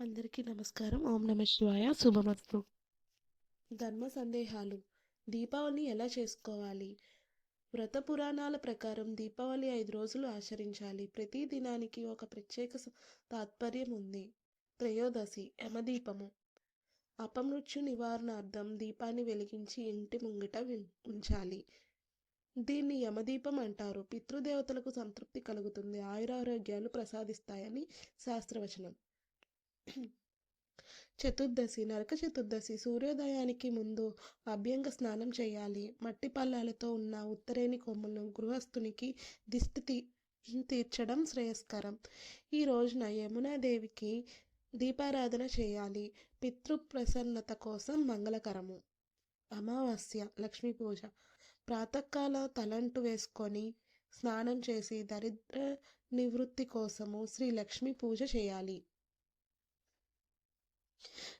అందరికీ నమస్కారం. ఓం నమ శివాయ. శుభమస్తు. ధర్మ సందేహాలు. దీపావళి ఎలా చేసుకోవాలి? వ్రత పురాణాల ప్రకారం దీపావళి ఐదు రోజులు ఆచరించాలి. ప్రతి దినానికి ఒక ప్రత్యేక తాత్పర్యం ఉంది. త్రయోదశి యమదీపము. అపమృత్యు నివారణార్థం దీపాన్ని వెలిగించి ఇంటి ముంగిట ఉంచాలి. దీన్ని యమదీపం అంటారు. పితృదేవతలకు సంతృప్తి కలుగుతుంది. ఆయురారోగ్యాలు ప్రసాదిస్తాయని శాస్త్రవచనం. చతుర్దశి నరక చతుర్దశి సూర్యోదయానికి ముందు అభ్యంగ స్నానం చేయాలి. మట్టి పల్లాలతో ఉన్న ఉత్తరేణి కొమ్ములను గృహస్థునికి దిష్టి తీ తీర్చడం శ్రేయస్కరం. ఈ రోజున యమునాదేవికి దీపారాధన చేయాలి. పితృ ప్రసన్నత కోసం మంగళకరము. అమావాస్య లక్ష్మీ పూజ. ప్రాతకాల తలంటు వేసుకొని స్నానం చేసి దరిద్ర నివృత్తి కోసము శ్రీ లక్ష్మీ పూజ చేయాలి.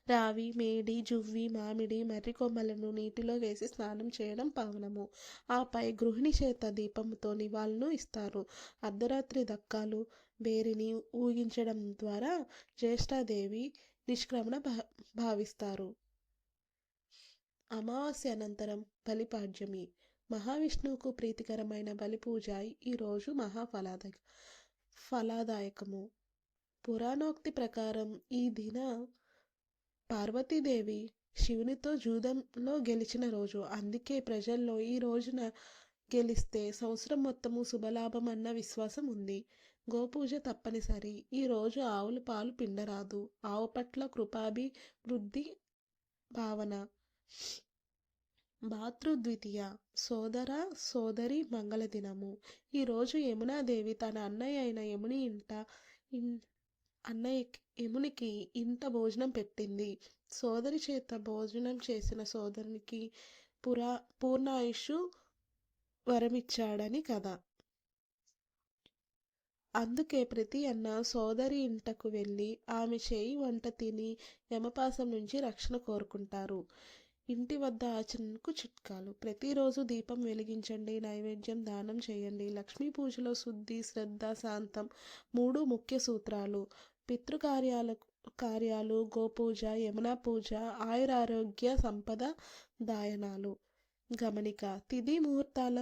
రావి మేడి జువ్వి మామిడి మర్రి కొమ్మలను నీటిలో వేసి స్నానం చేయడం పావనము. ఆపై గృహిణి చేత దీపంతో నివాళులు ఇస్తారు. అర్ధరాత్రి దక్కాలు బేరిని ఊగించడం ద్వారా జ్యేష్ఠాదేవి నిష్క్రమణ భా భావిస్తారు. అమావాస్య అనంతరం బలిపాడ్యమి. మహావిష్ణువుకు ప్రీతికరమైన బలి పూజ ఈరోజు మహాఫలాద ఫలాదాయకము. పురాణోక్తి ప్రకారం ఈ దిన పార్వతీదేవి శివునితో జూదంలో గెలిచిన రోజు. అందుకే ప్రజల్లో ఈ రోజున గెలిస్తే సంవత్సరం మొత్తము శుభలాభం అన్న విశ్వాసం ఉంది. గోపూజ తప్పనిసరి. ఈ రోజు ఆవుల పాలు పిండరాదు. ఆవు పట్ల కృపాభి వృద్ధి భావన. భాతృద్వితీయ. సోదర సోదరి మంగళ దినము. ఈరోజు యమునాదేవి తన అన్నయ్య అయిన యముని ఇంట అన్నయ్య యమునికి ఇంత భోజనం పెట్టింది. సోదరి చేత భోజనం చేసిన సోదరునికి పురా పూర్ణాయుషు వరమిచ్చాడని కథ. అందుకే ప్రతి అన్న సోదరి ఇంటకు వెళ్ళి ఆమె చేయి వంట తిని యమపాసం నుంచి రక్షణ కోరుకుంటారు. ఇంటి వద్ద ఆచరణకు చిట్కాలు. ప్రతిరోజు దీపం వెలిగించండి నైవేద్యం దానం చేయండి లక్ష్మీ పూజలో శుద్ధి శ్రద్ధ శాంతం మూడు ముఖ్య సూత్రాలు. పితృకార్యాల కార్యాలు గోపూజ యమునా పూజ ఆయురారోగ్య సంపద దాయనాలు. గమనిక తిథి ముహూర్తాల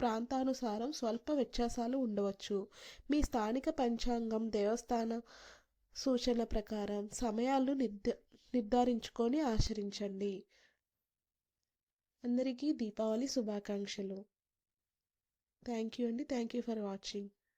ప్రాంతానుసారం స్వల్ప వ్యత్యాసాలు ఉండవచ్చు. మీ స్థానిక పంచాంగం దేవస్థాన సూచన ప్రకారం సమయాలు నిర్ధ నిర్ధారించుకొని ఆచరించండి. అందరికీ దీపావళి శుభాకాంక్షలు. థ్యాంక్ యూ అండి. Thank you for watching.